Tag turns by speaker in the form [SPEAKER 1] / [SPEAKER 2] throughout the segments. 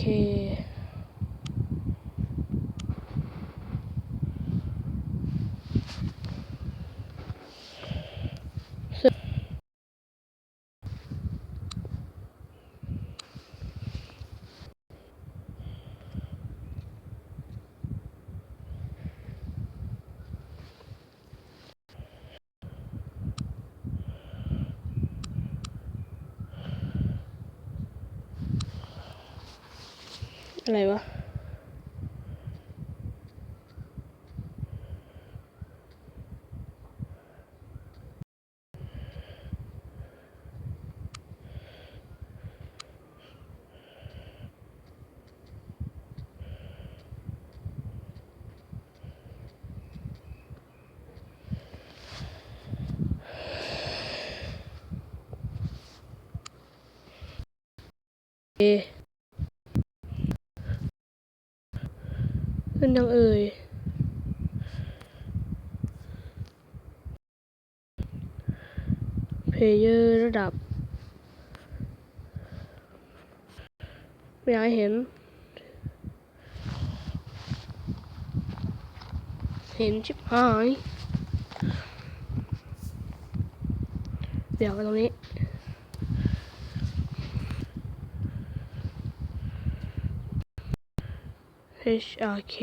[SPEAKER 1] โอเคอะไรวะเอ ขึ้นยังเอ่ยเพลเยอร์ระดับ ไม่อยากเห็น เห็นชิบหาย เดี๋ยวกันตรงนี้ HRK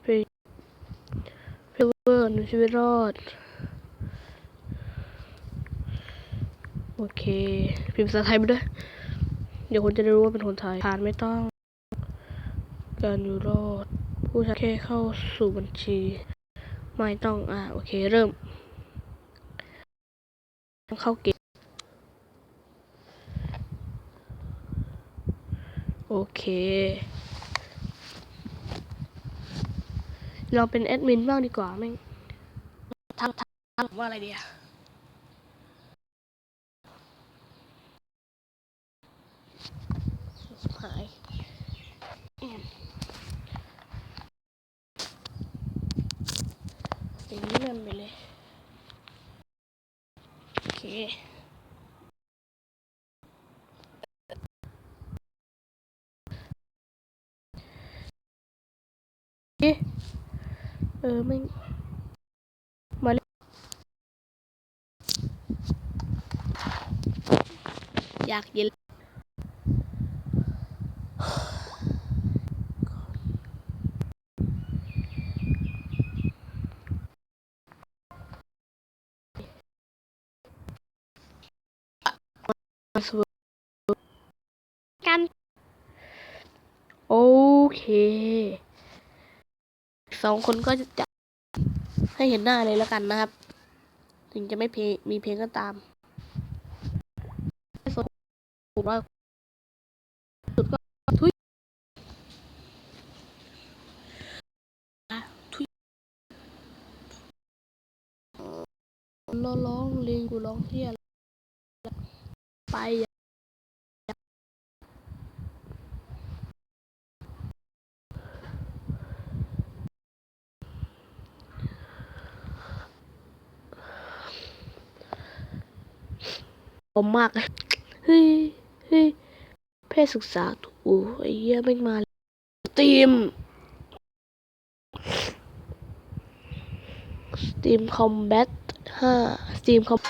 [SPEAKER 1] เพลเพลเวอร์หนึ่งชีวิตรอด โอเค พิมพ์ภาษาไทยไปด้วย เดี๋ยวคนจะได้รู้ว่าเป็นคนไทย ผ่านไม่ต้อง การอยู่รอด ผู้ใช้แค่เข้าสู่บัญชี ไม่ต้อง อ่าโอเค เริ่ม เข้าเกมโอเค เราเป็นแอดมินบ้างดีกว่าแม่งทำทำผมว่าอะไรดีอะหายอืมอย่างนี้เลื่อนไปเลย โอเคเอ๊ะ เออไม่มาเลยอยากเย็นกัน โอเค สองคนก็จะให้เห็นหน้าเลยแล้วกันนะครับ ถึงจะไม่เพลงมีเพลงก็ตามสนผมว่าสุดก็ทุยทุยราร้องเพลงกูร้องเที่ยไป มมากเฮ้ยเฮ้ยเพศศึกษาถูไอ้เหี้ยไม่มาสตรีมสตรีมคอมแบทห้าสตรีมคอม